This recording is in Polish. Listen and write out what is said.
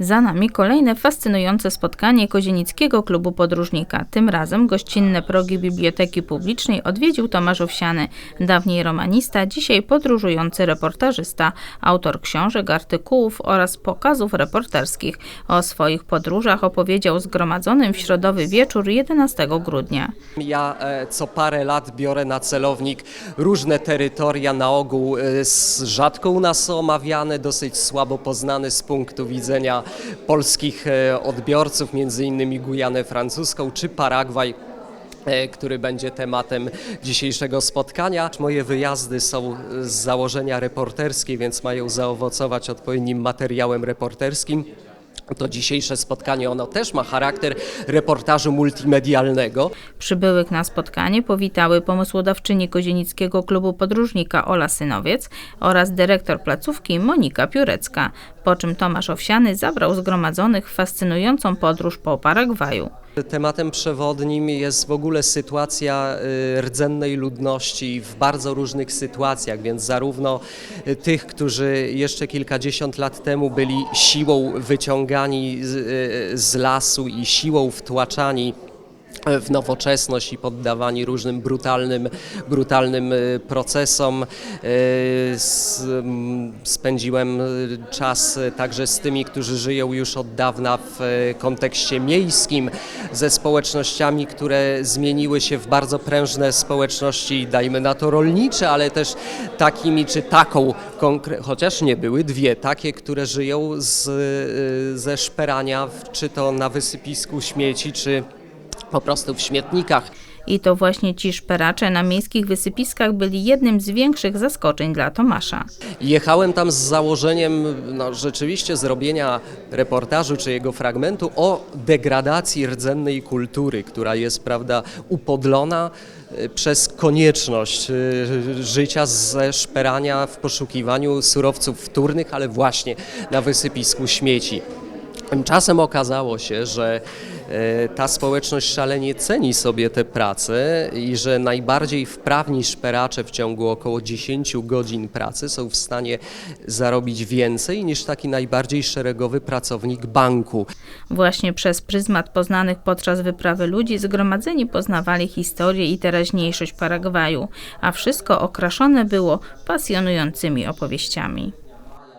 Za nami kolejne fascynujące spotkanie Kozienickiego Klubu Podróżnika. Tym razem gościnne progi Biblioteki Publicznej odwiedził Tomasz Owsiany, dawniej romanista, dzisiaj podróżujący reportażysta, autor książek, artykułów oraz pokazów reporterskich. O swoich podróżach opowiedział zgromadzonym w środowy wieczór 11 grudnia. Ja e, co parę lat biorę na celownik różne terytoria, na ogół e, rzadko u nas omawiane, dosyć słabo poznane z punktu widzenia polskich e, odbiorców, między innymi Gujanę Francuską czy Paragwaj e, który będzie tematem dzisiejszego spotkania. Moje wyjazdy są z założenia reporterskie, więc mają zaowocować odpowiednim materiałem reporterskim. To dzisiejsze spotkanie, ono też ma charakter reportażu multimedialnego. Przybyłych na spotkanie powitały pomysłodawczyni Kozienickiego Klubu Podróżnika Ola Synowiec oraz dyrektor placówki Monika Piórecka, po czym Tomasz Owsiany zabrał zgromadzonych w fascynującą podróż po Paragwaju. Tematem przewodnim jest w ogóle sytuacja y, rdzennej ludności w bardzo różnych sytuacjach, więc zarówno y, tych, którzy jeszcze kilkadziesiąt lat temu byli siłą wyciągani z, y, z lasu i siłą wtłaczani w nowoczesność i poddawani różnym brutalnym, brutalnym y, procesom. Y, Spędziłem y, czas także z tymi, którzy żyją już od dawna w kontekście miejskim, ze społecznościami, które zmieniły się w bardzo prężne społeczności, dajmy na to rolnicze, ale też takimi czy taką, chociaż nie były dwie, takie, które żyją z, ze szperania, czy to na wysypisku śmieci, czy po prostu w śmietnikach. I to właśnie ci szperacze na miejskich wysypiskach byli jednym z większych zaskoczeń dla Tomasza. Jechałem tam z założeniem no, rzeczywiście zrobienia reportażu czy jego fragmentu o degradacji rdzennej kultury, która jest prawda, upodlona y, przez konieczność y, życia ze szperania w poszukiwaniu surowców wtórnych, ale właśnie na wysypisku śmieci. Tymczasem okazało się, że e, ta społeczność szalenie ceni sobie tę pracę i że najbardziej wprawni szperacze w ciągu około 10 godzin pracy są w stanie zarobić więcej niż taki najbardziej szeregowy pracownik banku. Właśnie przez pryzmat poznanych podczas wyprawy ludzi zgromadzeni poznawali historię i teraźniejszość Paragwaju, a wszystko okraszone było pasjonującymi opowieściami.